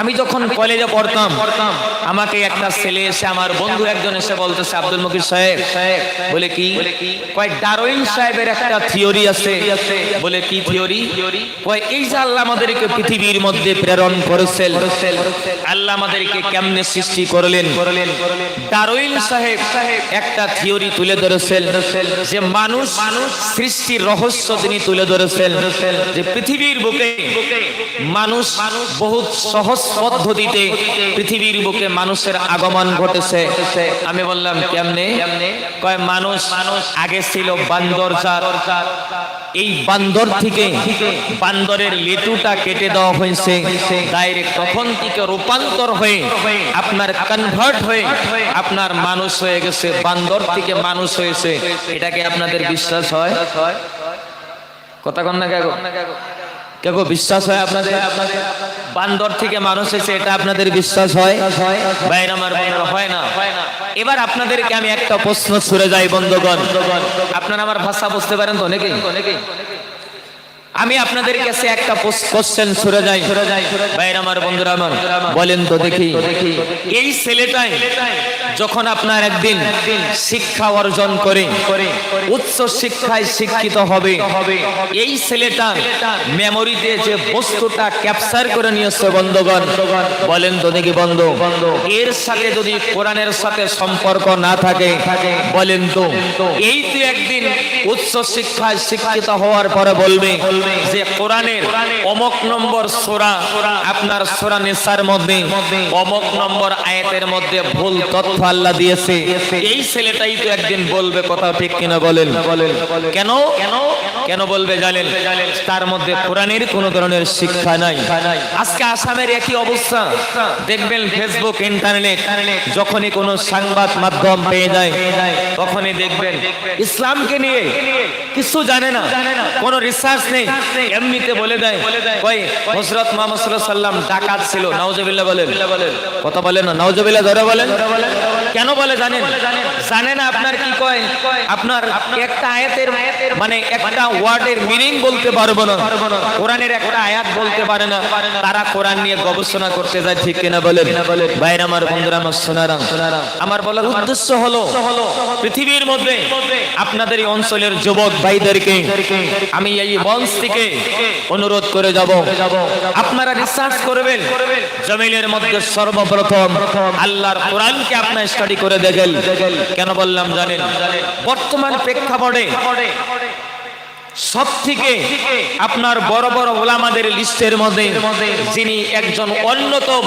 আমি যখন কলেজে পড়তাম, আমাকে একটা ছেলে এসে আমার বন্ধু একজন এসে বলতেছে, আব্দুল মকির সাহেব। বলে কি? কয়, ডারউইন সাহেবের একটা থিওরি আছে। বলে কি থিওরি? কয়, এই যে আল্লাহ আমাদেরকে পৃথিবীর মধ্যে প্রেরণ করেছেন, আল্লাহ আমাদেরকে কেমনে সৃষ্টি করলেন? ডারউইন সাহেব একটা থিওরি তুলে ধরেছেন, যে মানুষ সৃষ্টির রহস্য তিনি তুলে ধরেছেন, যে পৃথিবীর বুকে মানুষ বহুত সহজ পদ্ধতিতে পৃথিবীর বুকে মানুষের আগমন ঘটেছে। আমি বললাম, কেমনে? কয়, মানুষ আগে ছিল বান্দর এই বান্দর থেকে বান্দরের লেটুটা কেটে দেওয়া হয়েছে। ডাইরেক্ট তখন থেকে রূপান্তর হয়ে আপনার কনভার্ট হয়ে আপনার মানুষ হয়ে গেছে। বান্দর থেকে মানুষ হয়েছে। এটাকে আপনাদের বিশ্বাস হয়? কথা কন না কেগো কেগো বিশ্বাস হয় আপনাদের? বান্দর থেকে মানুষ এসে এটা আপনাদের বিশ্বাস হয়? বাইরে আমার হয় না? এবার আপনাদেরকে আমি একটা প্রশ্ন ছুড়ে যাই, বন্ধুগণ। আপনারা আমার ভাষা বুঝতে পারেন তো অনেকেই আমি আপনাদের কাছে একটা কোশ্চেন ছুড়ে যাই। বাইরে আমার বন্ধুরা আমার বলেন তো দেখি। এই ছেলেটাই যখন আপনার একদিন শিক্ষা অর্জন করে উচ্চ শিক্ষায় শিক্ষিত হবে এই ছেলেটা মেমোরিতে যে বস্তুটা ক্যাপচার করে নিয়েছে বন্ধগণ বলেন তো দেখি বন্ধ। এর সাথে যদি কোরআনের সাথে সম্পর্ক না থাকে বলেন তো। এই তো একদিন উচ্চ শিক্ষায় শিক্ষিত হওয়ার পরে বলবে যে কোরআনের অমক নম্বর সোরা, আপনার সোরা নেশার মধ্যে অমক নম্বর আয়াতের মধ্যে ভুল তথ্য আল্লাহ দিয়েছে। এই ছেলেটাই তো একদিন বলবে কথা ঠিক কিনা বলেন। কেন? কেন কেন বলবে জানেন? তার মধ্যে কোরআনের কোনো ধরনের শিক্ষা নাই। আজকে আসামের একই অবস্থা। দেখবেন ফেসবুক, ইন্টারনেট, যখনই কোনো সংবাদ মাধ্যম পেয়ে যায়, তখনই দেখবেন ইসলামকে নিয়ে কিছু জানে না। কোনো রিসার্চ নেই। এমনিতে বলে দেয় কই হযরত মুহাম্মদ সাল্লাম ডাকাত ছিল, নাউজুবিল্লাহ বলেন। কথা বলেন নাউজুবিল্লাহ ধরে বলেন। কেন বলে জানেন? জানে না আপনার কি কয়? আপনার একটা আয়াতের মানে একটা ওয়ার্ডের মিনিং বলতে পারব না। কোরআনের একটা আয়াত বলতে পারে না। তারা কোরআন নিয়ে গবেষণা করতে যায় ঠিক কিনা বলেন? বাইরে আমার বন্ধুরা আমার সোনারাম। আমার বলার উদ্দেশ্য হলো পৃথিবীর মধ্যে আপনাদের এই অঞ্চলের যুবক ভাইদেরকে আমি এই মঞ্চ থেকে অনুরোধ করে যাব। আপনারা রিসার্চ করবেন। জমিনের মধ্যে সর্বপ্রথম আল্লাহর কোরআনকে আপনার স্টাডি করে দেখেন কেন বললাম জানেন? বর্তমান প্রেক্ষাপটে সব থেকে আপনার বড় বড় ওলামাদের লিস্টের মধ্যে যিনি একজন অন্যতম,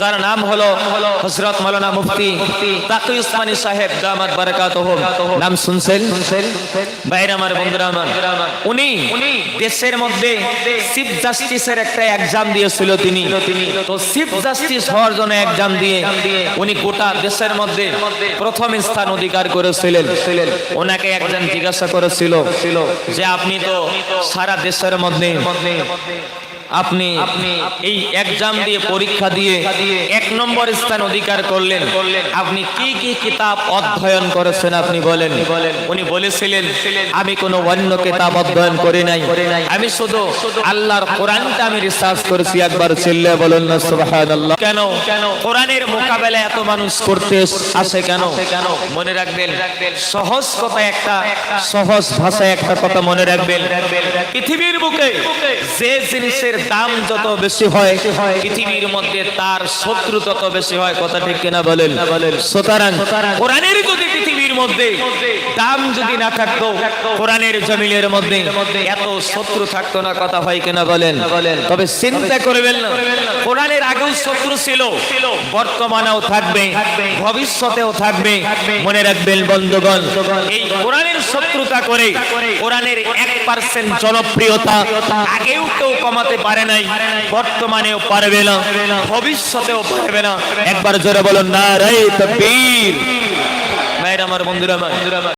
যার নাম হলো হজরত মালানা মুফতি তাকি উসমানী সাহেব, দামাত বারাকাত নাম শুনছেন? বাইরে আমার, বন্ধুরা আমার। উনি দেশের মধ্যে চিফ জাস্টিসের একটা এক্সাম দিয়েছিল তিনি। তো চিফ জাস্টিস হওয়ার জন্য এক্সাম দিয়ে উনি গোটা দেশের মধ্যে প্রথম স্থান অধিকার করেছিলেন। ওনাকে একজন জিজ্ঞাসা করেছিল যে আপনি তো সারা দেশের মধ্যে। আপনি এই এক্সাম দিয়ে পরীক্ষা দিয়ে এক নম্বর স্থান অধিকার করলেন। আপনি কি কি কিতাব অধ্যয়ন করেছেন আপনি বলেন। উনি বলেছিলেন আমি কোনো অন্য কিতাব অধ্যয়ন করি নাই। আমি শুধু আল্লাহর কোরআনটা আমি রিসার্চ করেছি একবার চিল্লে বলেন না সুবহানাল্লাহ। কেন? কেন? কোরআনের মোকাবেলা এত মানুষ করতে আসে কেন? কেন? মনে রাখবেন সহজ কথা একটা সহজ ভাষায় একটা কথা মনে রাখবেন। পৃথিবীর বুকে যে জিনিসের দাম যত বেশি হয় পৃথিবীর মধ্যে তার শত্রু তত বেশি হয় কথা ঠিক কিনা বলেন? সুতরাং কোরআনের যদি পৃথিবীর মধ্যে, দাম যদি না থাকতো, কোরআনের জমিনের মধ্যে, এত শত্রু থাকতো না, কথা হয় কিনা বলেন? তবে চিন্তা করবেন না, কোরআনের আগেও শত্রু ছিল, বর্তমানেও থাকবে, ভবিষ্যতেও থাকবে, মনে রাখবেন বন্ধুগণ, এই কোরআনের শত্রুতা করে, কোরআনের এক পার্সেন্ট জনপ্রিয়তা আগেও কেউ কমাতে পারে নাই, বর্তমানেও পারবে না, ভবিষ্যতেও পারবে না। একবার জোরে বলুন না রে তকবীর। মায়ের আমার বন্ধুরা আমার